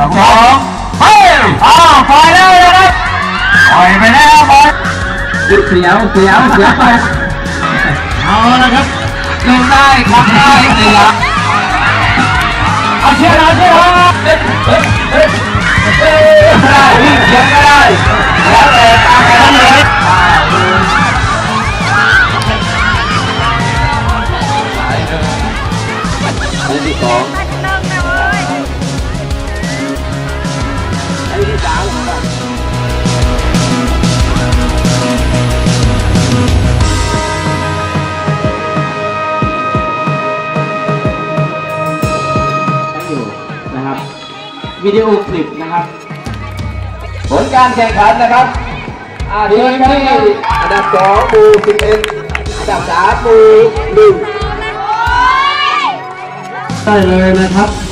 สองเฮ้ยอ้าวปล่อยแล้วนะครับปล่อยไปแล้วบอลเสียวเสียวเสียวไปเอาละครับลงได้คบได้เสียเอาเชียร์เราเชียร์เราได้วิ่งเสียงก็ได้แล้วแต่ตามกันเลยสอง วิดีโอคลิปนะครับ ผลการแข่งขันนะครับอาทีมที่อันดับสองหมู่สิบเอ็ดอันดับสามหมู่หนึ่งได้เลยนะครับ